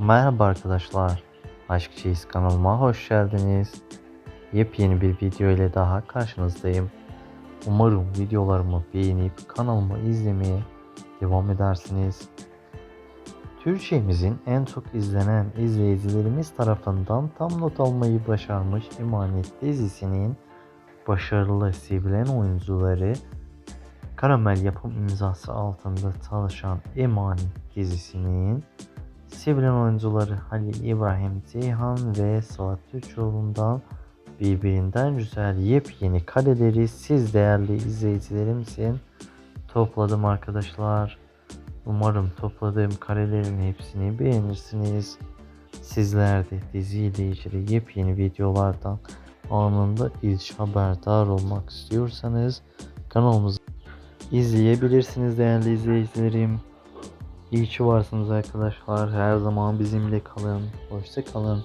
Merhaba arkadaşlar. Aşk Çeyiz kanalıma hoş geldiniz. Yepyeni bir video ile daha karşınızdayım. Umarım videolarımı beğenip kanalımı izlemeye devam edersiniz. Türkçemizin en çok izlenen izleyicilerimiz tarafından tam not almayı başarmış Emanet dizisinin başarılı sevilen oyuncuları Karamel yapım imzası altında çalışan Emanet dizisinin sevilen oyuncuları Halil İbrahim Ceyhan ve Suat Türkoğlu'ndan birbirinden güzel yepyeni kareleri siz değerli izleyicilerim için topladım arkadaşlar. Umarım topladığım karelerin hepsini beğenirsiniz. Sizler de diziyle ilgili yepyeni videolardan anında ilk haberdar olmak istiyorsanız kanalımızı izleyebilirsiniz değerli izleyicilerim. İyi ki varsınız arkadaşlar. Her zaman bizimle kalın. Hoşça kalın.